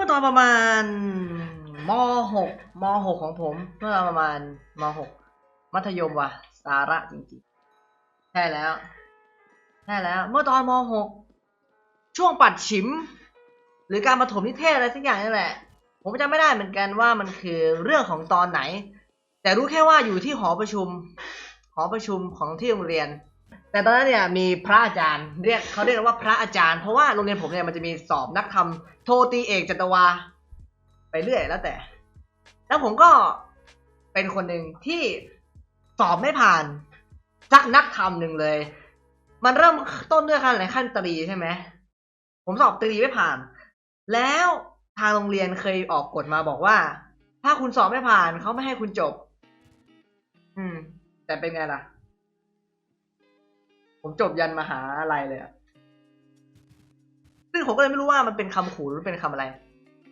มื่อตอนประมาณมหกมหกของผม เมื่อตอนประมาณมหกมัธยมว่ะ สาระจริงๆใช่แล้วใช่แล้ว เมื่อตอนมหกช่วงปัดฉิม หรือการประถมนิเทศอะไรสักอย่างนี่แหละ ผมจำไม่ได้เหมือนกันว่ามันคือเรื่องของตอนไหน แต่รู้แค่ว่าอยู่ที่หอประชุม หอประชุมของที่โรงเรียน แต่ตอนนั้นเนี่ยมีพระอาจารย์เรียกเขาเรียกว่าพระอาจารย์ เพราะว่าโรงเรียนผมเนี่ยมันจะมีสอบนักธรรมโทตีเอกจัตวา ไปเรื่อยแล้วแต่ แล้วผมก็เป็นคนหนึ่งที่สอบไม่ผ่านสักนักธรรมหนึ่งเลย มันเริ่มต้นด้วยขั้นอะไรขั้นตรีใช่ไหมผมสอบตรีไม่ผ่าน แล้วทางโรงเรียนเคยออกกฎมาบอกว่า ถ้าคุณสอบไม่ผ่านเขาไม่ให้คุณจบ อืม แต่เป็นไงล่ะ ผมจบยันมหาอะไรเลยอะซึ่งผมก็เลยไม่รู้ว่ามันเป็นคำขู่หรือเป็นคำอะไร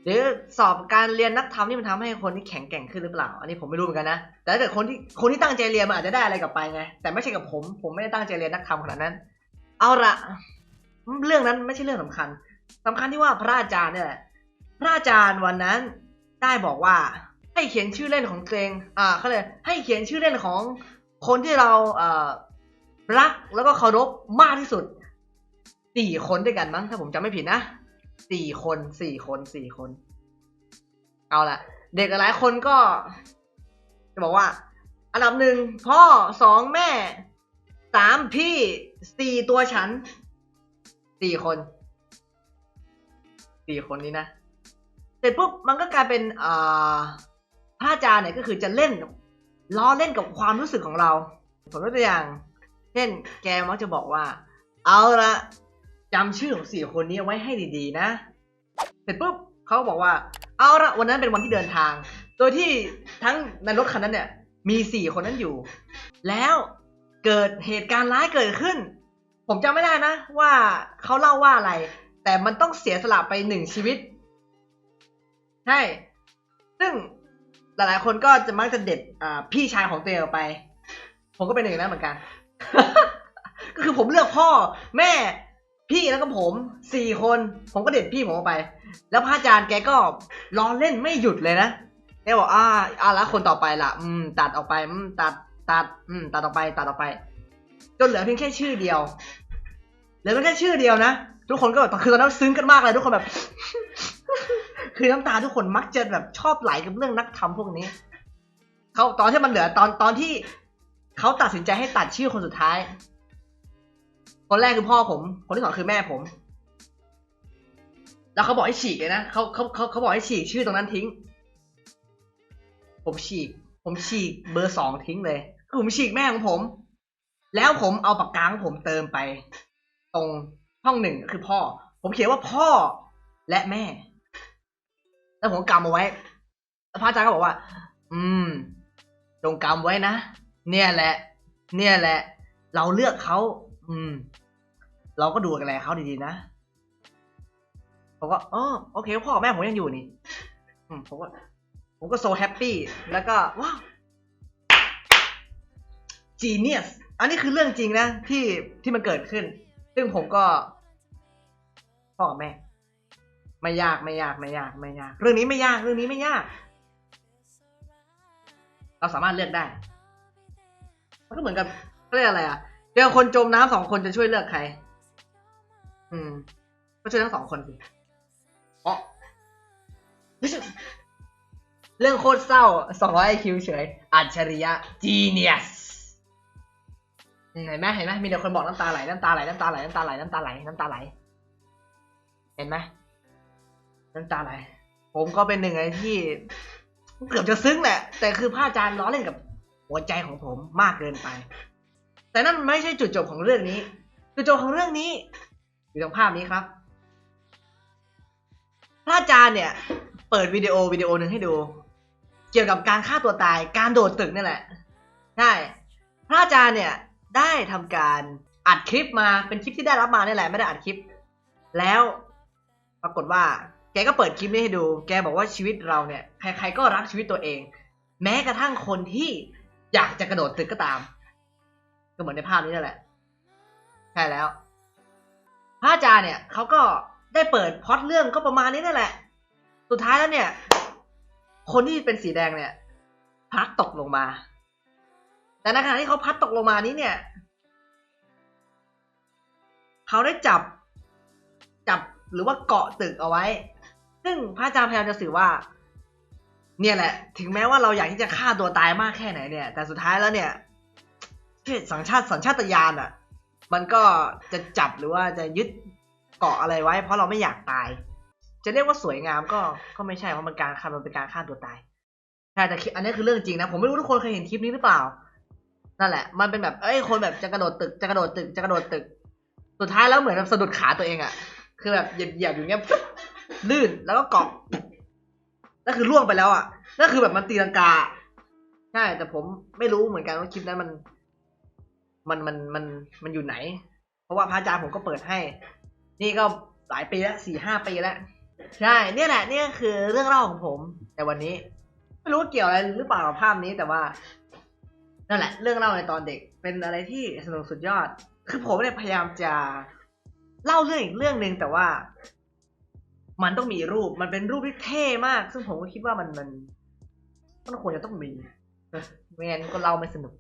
หรือสอบการเรียนนักธรรมนี่มันทำให้คนที่แข็งแกร่งขึ้นหรือเปล่า อันนี้ผมไม่รู้เหมือนกันนะ แต่ถ้าเกิดคนที่คนที่ตั้งใจเรียนมันอาจจะได้อะไรกลับไปไง แต่ไม่ใช่กับผม ผมไม่ได้ตั้งใจเรียนนักธรรมขนาดนั้น เอาละเรื่องนั้นไม่ใช่เรื่องสำคัญสำคัญที่ว่าพระอาจารย์เนี่ยพระอาจารย์วันนั้นได้บอกว่าให้เขียนชื่อเล่นของตัวเอง อ่าเขาเลยให้เขียนชื่อเล่นของคนที่เราเอ่อ รักแล้วก็เคารพมากที่สุดสี่คนด้วยกันมั้งถ้าผมจำไม่ผิดนะสี่คนสี่คนสี่คน เอาละเด็กหลายคนก็ จะบอกว่า อันดับหนึ่งพ่อสองแม่สามพี่สี่ตัวฉันสี่คนสี่คนนี้นะเสร็จปุ๊บมันก็กลายเป็นอ่าพระอาจารย์เนี่ยก็คือจะเล่นล้อเล่นกับความรู้สึกของเราผมยกตัวอย่าง เช่น แกมักจะบอกว่า เอาละจำชื่อของสี่คนนี้ไว้ให้ดีๆ นะ เสร็จปุ๊บเขาบอกว่า เอาละวันนั้นเป็นวันที่เดินทาง โดยที่ทั้งในรถคันนั้นเนี่ย มีสี่คนนั้นอยู่ แล้วเกิดเหตุการณ์ร้ายเกิดขึ้น ผมจำไม่ได้นะ ว่าเขาเล่าว่าอะไร แต่มันต้องเสียสละไปหนึ่งชีวิต ใช่ ซึ่งหลายๆ คนก็จะมักจะเด็ดพี่ชายของตัวเองออกไป ผมก็เป็นหนึ่งนนั้นเหมือนกัน ก็คือผมเลือกพ่อ แม่ พี่แล้วก็ผมสี่คน ผมก็เด็ดพี่ผมออกไป แล้วพระอาจารย์แกก็ล้องเล่นไม่หยุดเลยนะแกบอกอ่าอ่าแล้วคนต่อไปละอืม ตัดออกไปอืมตัดตัด อืม ตัดออกไป ตัดออกไป จนเหลือเพียงแค่ชื่อเดียวเหลือเพียงแค่ชื่อเดียวนะทุกคนก็แบบคือตอนนั้นซึ้งกันมากเลยทุกคนแบบ คือน้ำตาทุกคนมักจะแบบชอบไหลกับเรื่องนักธรรมพวกนี้เขาตอนที่มันเหลือตอนตอนที่ เขาตัดสินใจให้ตัดชื่อคนสุดท้าย คนแรกคือพ่อผม คนที่สองคือแม่ผม แล้วเขาบอกให้ฉีกเลยนะเขาเขาเขาเขาบอกให้ฉีกชื่อตรงนั้นทิ้ง ผมฉีก ผมฉีกเบอร์สองทิ้งเลยคือผมฉีกแม่ของผม แล้วผมเอาปากกาของผมเติมไป ตรงห้องหนึ่งคือพ่อ ผมเขียนว่าพ่อและแม่ แล้วผมกำเอาไว้แล้วพระอาจารย์ก็บอกว่า อืมจงกำไว้นะ เนี่ยแหละ เนี่ยแหละ เราเลือกเขาอืม เราก็ดูกันแลเขาดีๆนะผมก็อ๋อโอเคพ่อกับแม่ผมยังอยู่นี่ผมก็ผมก็โซแฮปปี้แล้วก็ว้าว genius อันนี้คือเรื่องจริงนะที่ที่มันเกิดขึ้น ซึ่งผมก็พ่อกับแม่ไม่ยากไม่ยากไม่ยากไม่ยาก เรื่องนี้ไม่ยากเรื่องนี้ไม่ยาก เราสามารถเลือกได้ ก็เหมือนกับเรียกอะไรอะเจอคนจมน้ำสองคนจะช่วยเลือกใคร อืม ก็ช่วยทั้งสองคนสิอ๋อเรื่องโคตรเศร้าสองร้อยไอคิวเฉย อัจฉริยะ genius เห็นไหมเห็นไหมมีแต่คนบอกน้ำตาไหลน้ำตาไหลน้ำตาไหลน้ำตาไหลน้ำตาไหลน้ำตาไหล เห็นไหมน้ำตาไหล ผมก็เป็นหนึ่งในที่ เกือบจะซึ้งแหละ แต่คือพระอาจารย์ล้อเล่นกับ หัวใจของผมมากเกินไป แต่นั่นไม่ใช่จุดจบของเรื่องนี้ จุดจบของเรื่องนี้ อยู่ตรงภาพนี้ครับ พระอาจารย์เนี่ย เปิดวิดีโอวิดีโอหนึ่งให้ดู เกี่ยวกับการฆ่าตัวตาย การโดดตึกนี่แหละ ใช่ พระอาจารย์เนี่ยได้ทำการอัดคลิปมา เป็นคลิปที่ได้รับมาเนี่ยแหละ ไม่ได้อัดคลิป แล้วปรากฏว่าแกก็เปิดคลิปนี้ให้ดู แกบอกว่าชีวิตเราเนี่ย ใครๆก็รักชีวิตตัวเอง แม้กระทั่งคนที่ อยากจะกระโดดตึกก็ตาม ก็เหมือนในภาพนี้นั่นแหละใช่แล้ว พระอาจารย์เนี่ยเขาก็ได้เปิดพอตเรื่องก็ประมาณนี้นั่นแหละ สุดท้ายแล้วเนี่ย คนที่เป็นสีแดงเนี่ยพลัดตกลงมา แต่ในขณะที่เขาพัดตกลงมานี้เนี่ย เขาได้จับจับหรือว่าเกาะตึกเอาไว้ ซึ่งพระอาจารย์พยายามจะสื่อว่า เนี่ยแหละ ถึงแม้ว่าเราอยากที่จะฆ่าตัวตายมากแค่ไหนเนี่ย แต่สุดท้ายแล้วเนี่ยสัญชาติสัญชาตญาณอะ มันก็จะจับหรือว่าจะยึดเกาะอะไรไว้ เพราะเราไม่อยากตาย จะเรียกว่าสวยงามก็ก็ไม่ใช่เพราะมันการฆ่ามันเป็นการฆ่าตัวตายใช่แต่คลิปอันนี้คือเรื่องจริงนะผมไม่รู้ทุกคนเคยเห็นคลิปนี้หรือเปล่านั่นแหละ มันเป็นแบบเอ้ยคนแบบจะกระโดดตึกจะกระโดดตึกจะกระโดดตึก สุดท้ายแล้วเหมือนแบบสะดุดขาตัวเองอะคือแบบเหยียบเหยียบอยู่เงี้ยลื่นแล้วก็เกาะ นั่นคือล่วงไปแล้วอะนั่นคือแบบมันตีลังกาใช่แต่ผมไม่รู้เหมือนกันว่าคลิปนั้นมัน มันมันมันมันอยู่ไหน เพราะว่าพระอาจารย์ผมก็เปิดให้ นี่ก็หลายปีแล้วสี่ห้าปีแล้วใช่ เนี่ยแหละเนี่ยคือเรื่องเล่าของผม แต่วันนี้ ไม่รู้เกี่ยวอะไรหรือเปล่ากับภาพนี้แต่ว่านั่นแหละ เรื่องเล่าในตอนเด็กเป็นอะไรที่สนุกสุดยอด คือผมเนี่ยพยายามจะเล่าเรื่องอีกเรื่องหนึ่งแต่ว่า มันต้องมีรูปมันเป็นรูปที่เท่มาก ซึ่งผมก็คิดว่ามันมันมันควรจะต้องมีไม่งั้นก็เล่าไม่สนุก